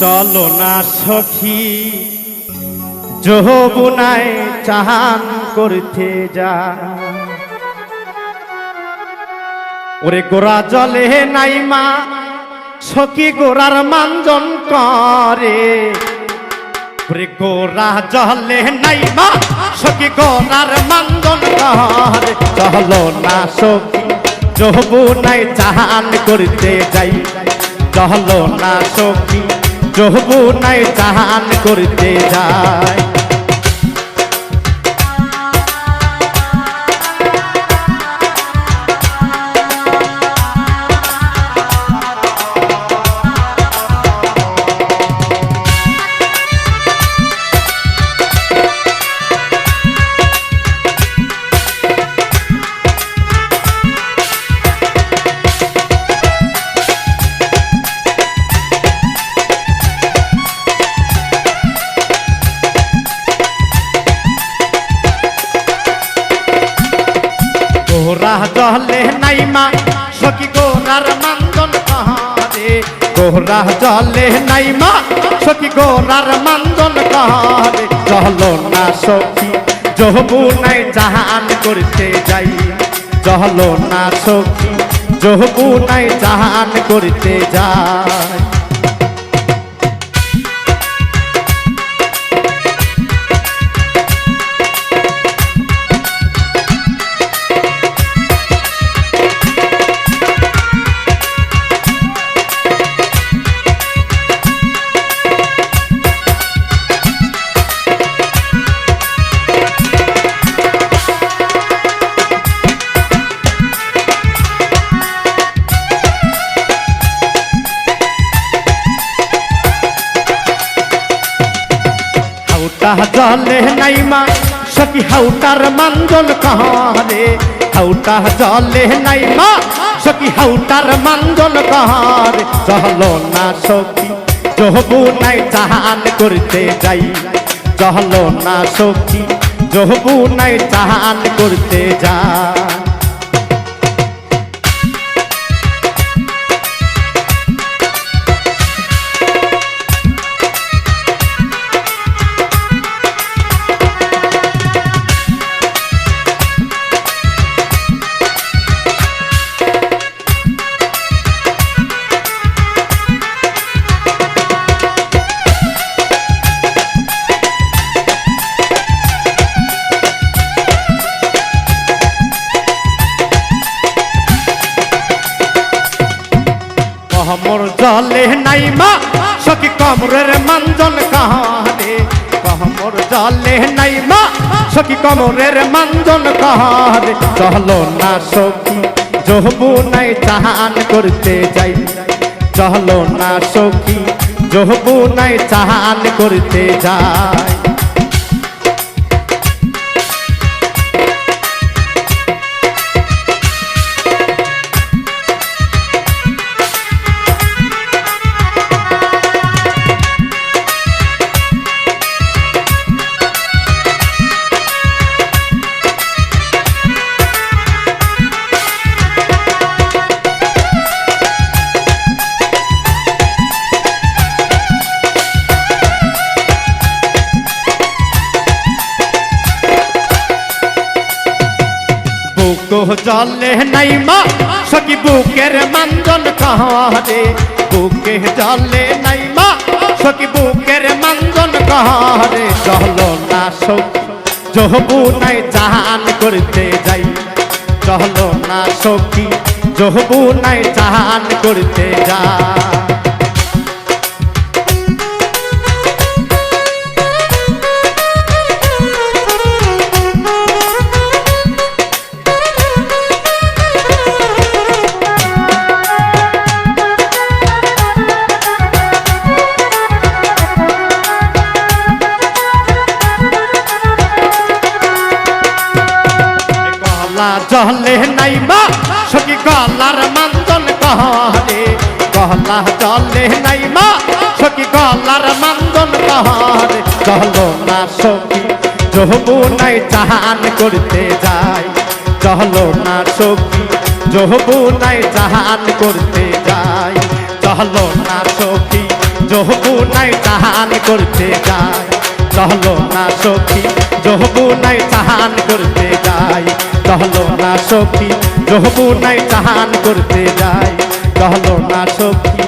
চলো না সখী যহবুনায় চাহান করতে যা। ওরে গোরা জলে নাই মা, সখী গোরার মানজন করে। ওরে গোরা জলে নাই মা, সখী গোরার মানজন করে। চলো না সখী যহবুনায় চাহান করতে যাই। চলো না সখী যহবুনায় চাহান করতে যায় নাই মা, সখী গোরার মান্দন কাহারে? গোরা জলে নাই মা, সখী গোরার মান্দন কাহারে? চলো না সখী জহবু নাই জাহান করতে যাই। চলো না সখী জহবু নাই জাহান করতে যাই। হাউটা জলে নাই মা সখী হাউটার মানজন কাহারে হাউটা জলে নাই মা সখী হাউটার মানজন কাহারে চলো না সখী জহবু নাই চাহান করতে যাই চলো না সখী জহবু নাই চাহান করতে যাই জলে নাই মা, সখী কমরের মানজন কাহারে কমর জলে নাই মা, সখী কমরের মানজন কাহারে চলো না সখী জহবু নাই চাহান করতে যাই। চলো না সখী জহবু নাই চাহান করতে যাই। বুক জলে নাই মা সখী বুকের মানজন কাহারে বুকে জলে নাই মা সখী বুকের মানজন কাহারে চলো না সখী জহবু নাই জাহান করতে যাই। চলো না সখী জহবু নাই জাহান করতে যাই। জলে নাই মা সখী গলার মান্দন কহরে। গলা জলে নাই মা সখী গলার মান্দন কহরে। চলো না সখী জহবু নাই চাহান করতে যাই। চলো না সখী জহবু নাই চাহান করতে যাই। চলো না সখী জহবু নাই চাহান করতে যায় চলো না সখী জহবু নাই চাহান করতে যাই। চলো না সখী জহবু নাই চাহান করতে যাই। চলো না সখী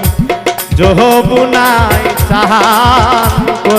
জহবু নাই চাহান করতে